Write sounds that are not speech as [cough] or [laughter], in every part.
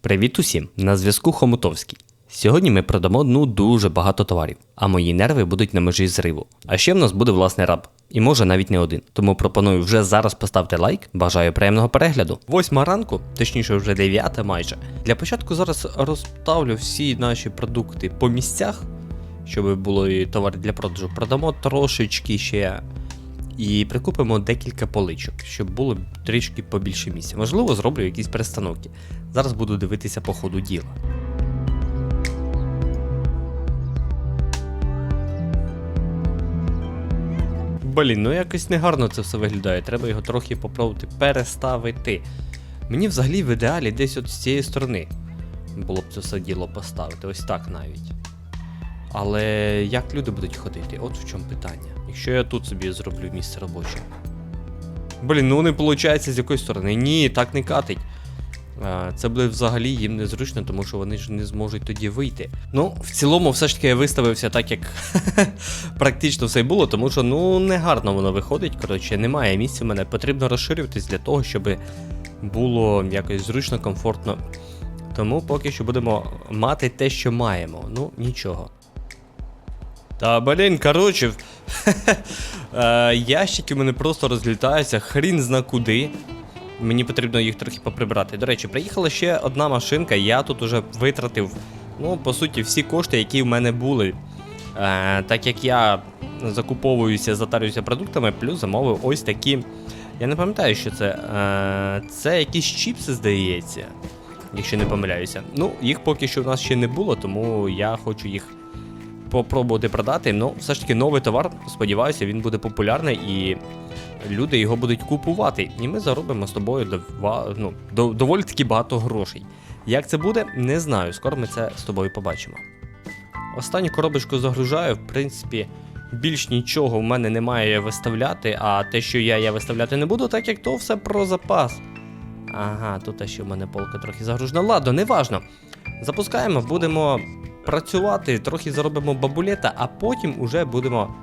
Привіт усім! На зв'язку Хомутовський. Сьогодні ми продамо ну дуже багато товарів, а мої нерви будуть на межі зриву. А ще в нас буде власний раб, і може навіть не один. Тому пропоную вже зараз поставити лайк. Бажаю приємного перегляду. Восьма ранку, точніше, вже дев'ята майже. Для початку зараз розставлю всі наші продукти по місцях, щоб було і товар для продажу. Продамо трошечки ще і прикупимо декілька поличок, щоб було трішки побільше місця. Можливо, зроблю якісь перестановки. Зараз буду дивитися по ходу діла. Блін, ну якось негарно це все виглядає. Треба його трохи попробувати переставити. Мені взагалі в ідеалі десь от з цієї сторони було б це все діло поставити, ось так навіть. Але як люди будуть ходити? От в чому питання. Якщо я тут собі зроблю місце робоче. Блін, ну не виходить з якоїсь сторони. Ні, так не катить. Це буде взагалі їм незручно, тому що вони ж не зможуть тоді вийти. Ну, в цілому, все ж таки я виставився так, як [laughs] практично все й було, тому що ну не гарно воно виходить. Коротше, немає місця в мене. Потрібно розширюватись для того, щоб було якось зручно, комфортно. Тому поки що будемо мати те, що маємо. Ну, нічого. Та блін, коротше, е, [laughs] ящики в мене просто розлітаються, хрін зна куди. Мені потрібно їх трохи поприбрати. До речі, приїхала ще одна машинка, я тут уже витратив, ну, по суті, всі кошти, які в мене були. Е, так як я закуповуюся, затарююся продуктами, плюс замовив ось такі. Я не пам'ятаю, що це. Е, це якісь чіпси, здається, якщо не помиляюся. Ну, їх поки що в нас ще не було, тому я хочу їх попробувати продати. Ну, все ж таки, новий товар, сподіваюся, він буде популярний і люди його будуть купувати. І ми заробимо з тобою дова, ну, до, доволі таки багато грошей. Як це буде, не знаю. Скоро ми це з тобою побачимо. Останню коробочку загружаю, в принципі, більш нічого в мене немає виставляти, а те, що я, я виставляти не буду, так як то все про запас. Ага, тут ще в мене полка трохи загружена. Ладно, неважно. Запускаємо, будемо працювати, трохи заробимо бабулета, а потім уже будемо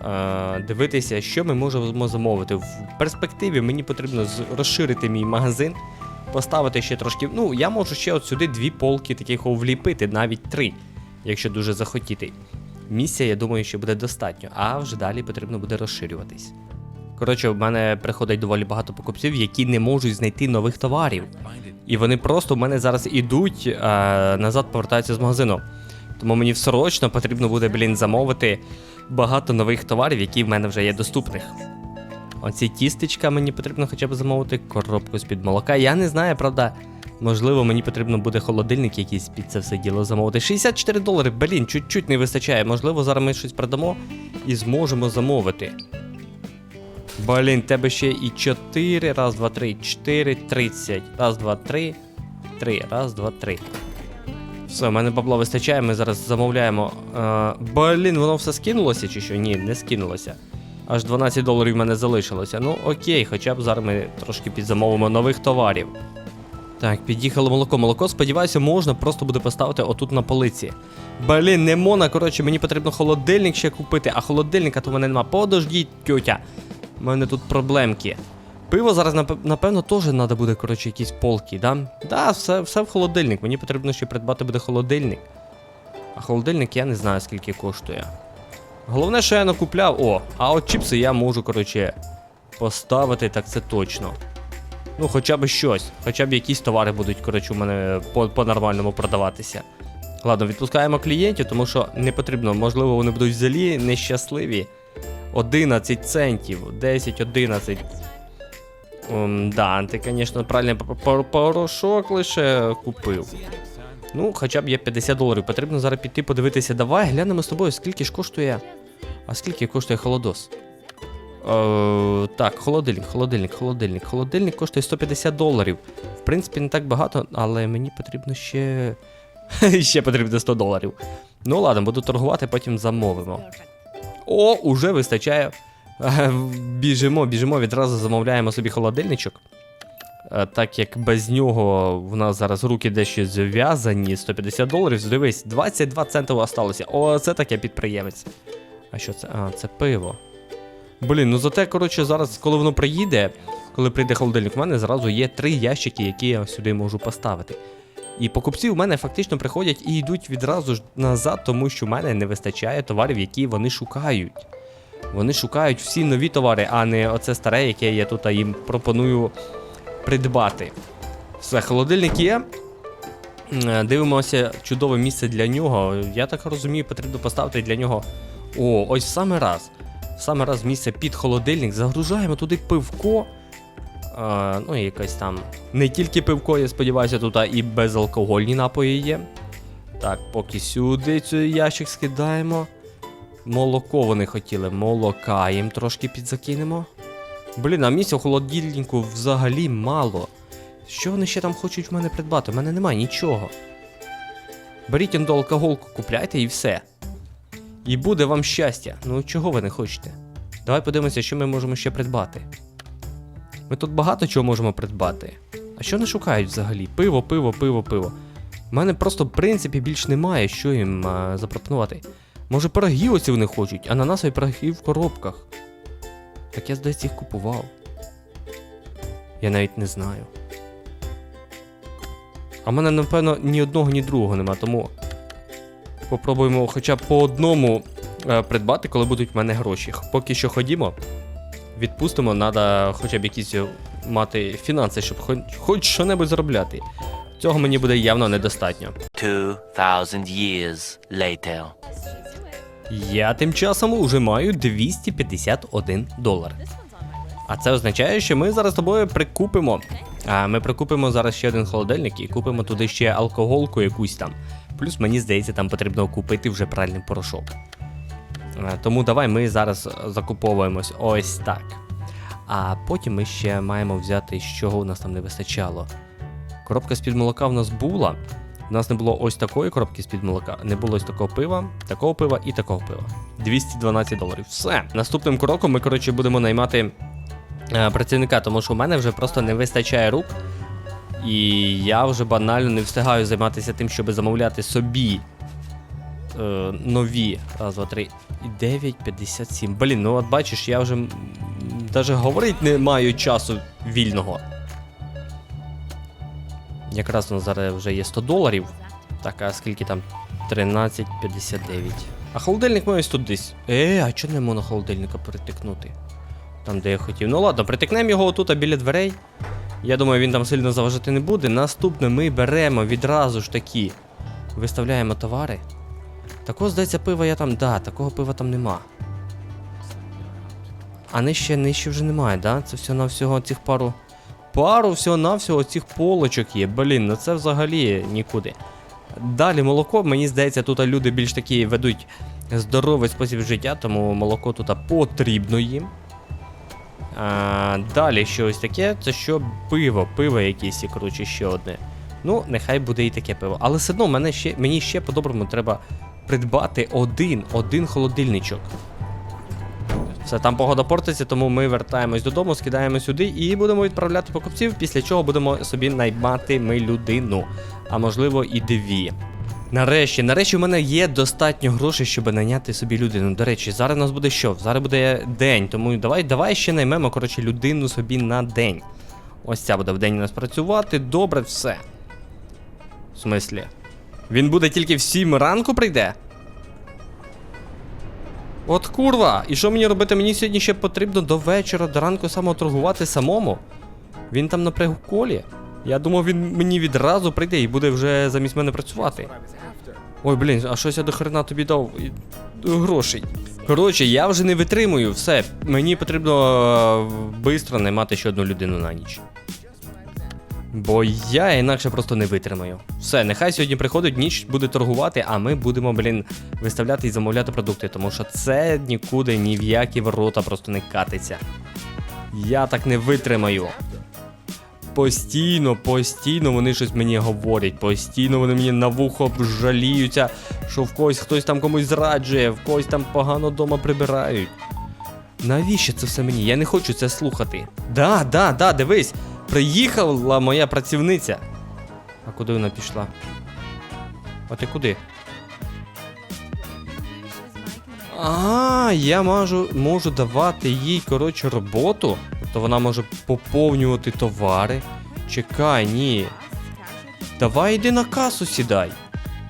е, дивитися, що ми можемо замовити. В перспективі мені потрібно розширити мій магазин, поставити ще трошки. Ну, я можу ще от сюди дві полки таких вліпити, навіть три, якщо дуже захотіти. Місця, я думаю, що буде достатньо, а вже далі потрібно буде розширюватись. Коротше, в мене приходить доволі багато покупців, які не можуть знайти нових товарів. І вони просто в мене зараз ідуть, е, назад повертаються з магазину. Тому мені срочно потрібно буде, блін, замовити багато нових товарів, які в мене вже є доступних. Оці тістечка мені потрібно хоча б замовити, коробку з-під молока. Я не знаю, правда. Можливо, мені потрібно буде холодильник якийсь під це все діло замовити. 64 долари, блін, чуть-чуть не вистачає. Можливо, зараз ми щось продамо і зможемо замовити. Блін, тебе ще і 4, раз, два, три, 4, 30. Раз, два, три, 3, раз, два, три. Все, в мене бабла вистачає, ми зараз замовляємо. Е, блін, воно все скинулося чи що? Ні, не скинулося. Аж 12 доларів в мене залишилося. Ну окей, хоча б зараз ми трошки підзамовимо нових товарів. Так, під'їхало молоко. Молоко, сподіваюся, можна просто буде поставити отут на полиці. Блін, не мона, коротше, мені потрібно холодильник ще купити, а холодильника то в мене нема. Подождіть, тьотя. У мене тут проблемки. Пиво зараз, напевно, теж треба буде, коротше, якісь полки, да? Да, все, все в холодильник. Мені потрібно ще придбати буде холодильник. А холодильник я не знаю, скільки коштує. Головне, що я накупляв. О, а от чіпси я можу, коротше, поставити, так це точно. Ну, хоча б щось. Хоча б якісь товари будуть, коротше, у мене по- по-нормальному продаватися. Ладно, відпускаємо клієнтів, тому що не потрібно, можливо, вони будуть взагалі нещасливі. 11 центів, 10, 11. Um, да, ти, звісно, правильно п- п- порошок лише купив. Ну, хоча б є 50 доларів. Потрібно зараз піти подивитися. Давай глянемо з тобою, скільки ж коштує. А скільки коштує холодос? Е, так, холодильник, холодильник, холодильник. Холодильник коштує 150 доларів. В принципі, не так багато, але мені потрібно ще. [laughs] ще потрібно 100 доларів. Ну ладно, буду торгувати, потім замовимо. О, уже вистачає. Е, Біжимо, біжимо, відразу замовляємо собі холодильничок. Е, Так як без нього в нас зараз руки дещо зв'язані, 150 доларів, дивись, 22 центи осталося. О, це таке підприємець. А що це? А, це пиво. Блін, ну зате, коротше, зараз, коли воно приїде, коли прийде холодильник, в мене зразу є три ящики, які я сюди можу поставити. І покупці у мене фактично приходять і йдуть відразу ж назад, тому що в мене не вистачає товарів, які вони шукають. Вони шукають всі нові товари, а не оце старе, яке я тут їм пропоную придбати. Все, холодильник є. Дивимося, чудове місце для нього. Я так розумію, потрібно поставити для нього. О, ось саме раз. Саме раз місце під холодильник. Загружаємо туди пивко. Е, ну, і там. Не тільки пивко, я сподіваюся, тут і безалкогольні напої є. Так, поки сюди цей ящик скидаємо. Молоко вони хотіли. Молока їм трошки підзакинемо. Блін, а місця в холодильнику взагалі мало. Що вони ще там хочуть в мене придбати? У мене немає нічого. Беріть ендоалкоголку, купляйте і все. І буде вам щастя. Ну чого ви не хочете? Давай подивимося, що ми можемо ще придбати. Ми тут багато чого можемо придбати. А що не шукають взагалі? Пиво, пиво, пиво, пиво. У мене просто в принципі більш немає, що їм а, запропонувати. Може, пироги оці вони хочуть, ананасові пироги в коробках. Так я, здається, їх купував. Я навіть не знаю. А в мене, напевно, ні одного, ні другого нема, тому попробуємо хоча б по одному е, придбати, коли будуть в мене гроші. Поки що ходімо, відпустимо, треба хоча б якісь е, мати фінанси, щоб хоч, хоч що-небудь заробляти. Цього мені буде явно недостатньо. 2,000 years later. Я тим часом уже маю 251 долар. А це означає, що ми зараз з тобою прикупимо. А ми прикупимо зараз ще один холодильник і купимо туди ще алкоголку якусь там. Плюс мені здається, там потрібно купити вже пральний порошок. Е, Тому давай ми зараз закуповуємось ось так. А потім ми ще маємо взяти, з чого у нас там не вистачало. Коробка з-під молока в нас була. У нас не було ось такої коробки з-під молока, не було ось такого пива, такого пива і такого пива. 212 доларів. Все. Наступним кроком ми, коротше, будемо наймати е, працівника, тому що у мене вже просто не вистачає рук. І я вже банально не встигаю займатися тим, щоб замовляти собі е, нові. Раз, два, три. І 9,57. Блін, ну от бачиш, я вже навіть говорити не маю часу вільного. Якраз у нас зараз вже є 100 доларів. Так, а скільки там? 13,59. А холодильник має тут десь. Е, а чого не можна холодильника перетикнути? Там, де я хотів. Ну ладно, притикнемо його отут біля дверей. Я думаю, він там сильно заважати не буде. Наступне ми беремо відразу ж такі. Виставляємо товари. Такого, здається, пива я там. Да, такого пива там нема. А нижче, нижче вже немає, да? Це все на всього цих пару. Пару всього-навсього цих полочок є. Блін, ну це взагалі нікуди. Далі молоко, мені здається, тут люди більш такі ведуть здоровий спосіб життя, тому молоко тут потрібно їм. А, далі щось таке, це що пиво, пиво якесь, коротше, ще одне. Ну, нехай буде і таке пиво. Але все одно мене ще, мені ще по-доброму треба придбати один, один холодильничок. Все, там погода портиться, тому ми вертаємось додому, скидаємо сюди і будемо відправляти покупців, після чого будемо собі наймати ми людину, а можливо і дві. Нарешті, нарешті у мене є достатньо грошей, щоб найняти собі людину. До речі, зараз у нас буде що? Зараз буде день, тому давай, давай ще наймемо, коротше, людину собі на день. Ось ця буде в день у нас працювати. Добре, все. В смислі? Він буде тільки в 7 ранку прийде? От курва, і що мені робити? Мені сьогодні ще потрібно до вечора, до ранку самоторгувати самому. Він там на приколі. Я думав, він мені відразу прийде і буде вже замість мене працювати. Ой, блін, а щось я до хрена тобі дав грошей. Коротше, я вже не витримую, все. Мені потрібно швидко наймати ще одну людину на ніч. Бо я інакше просто не витримаю. Все, нехай сьогодні приходить ніч, буде торгувати, а ми будемо, блін, виставляти і замовляти продукти, тому що це нікуди ні в які ворота просто не катиться. Я так не витримаю. Постійно, постійно вони щось мені говорять, постійно вони мені на вухо жаліються, що в когось хтось там комусь зраджує, в когось там погано дома прибирають. Навіщо це все мені? Я не хочу це слухати. Да, да, да, дивись, приїхала моя працівниця. А куди вона пішла? А ти куди? А, я можу, можу давати їй, коротше, роботу. Тобто вона може поповнювати товари. Чекай, ні. Давай йди на касу сідай.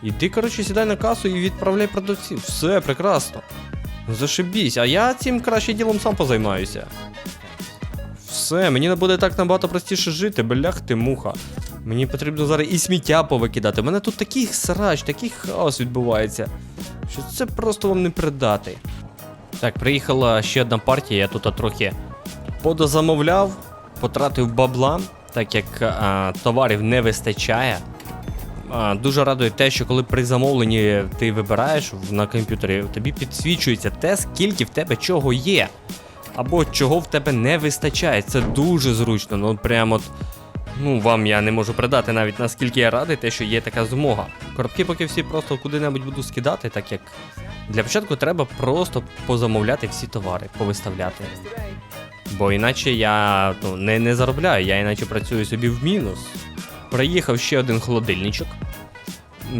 Іди, коротше, сідай на касу і відправляй продавців. Все, прекрасно. Ну, Зашибісь, а я цим краще ділом сам позаймаюся. Все, мені буде так набагато простіше жити, блях ти муха. Мені потрібно зараз і сміття повикидати. У мене тут такий срач, такий хаос відбувається. Що це просто вам не передати. Так, приїхала ще одна партія, я тут трохи подозамовляв, потратив бабла, так як а, товарів не вистачає. Дуже радує те, що коли при замовленні ти вибираєш на комп'ютері, тобі підсвічується те, скільки в тебе чого є. Або чого в тебе не вистачає. Це дуже зручно. Ну прямо от. Ну, вам я не можу передати навіть наскільки я радий, те, що є така змога. Коробки поки всі просто куди-небудь буду скидати, так як для початку треба просто позамовляти всі товари, повиставляти. Бо іначе я ну, не, не заробляю, я іначе працюю собі в мінус. Приїхав ще один холодильничок.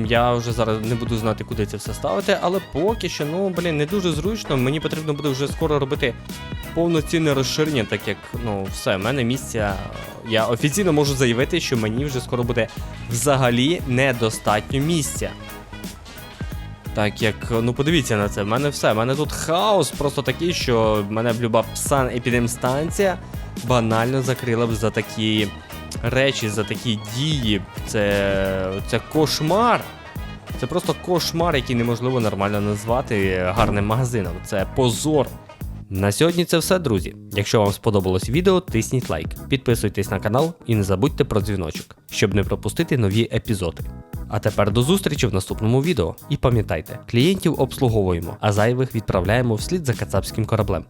Я вже зараз не буду знати, куди це все ставити, але поки що, ну, блін, не дуже зручно. Мені потрібно буде вже скоро робити повноцінне розширення, так як, ну, все, в мене місця. Я офіційно можу заявити, що мені вже скоро буде взагалі недостатньо місця. Так як, ну подивіться на це, в мене все, в мене тут хаос просто такий, що мене б люба псан епідемстанція банально закрила б за такі речі, за такі дії. Це, це кошмар. Це просто кошмар, який неможливо нормально назвати гарним магазином. Це позор. На сьогодні це все, друзі. Якщо вам сподобалось відео, тисніть лайк, підписуйтесь на канал і не забудьте про дзвіночок, щоб не пропустити нові епізоди. А тепер до зустрічі в наступному відео. І пам'ятайте, клієнтів обслуговуємо, а зайвих відправляємо вслід за кацапським кораблем.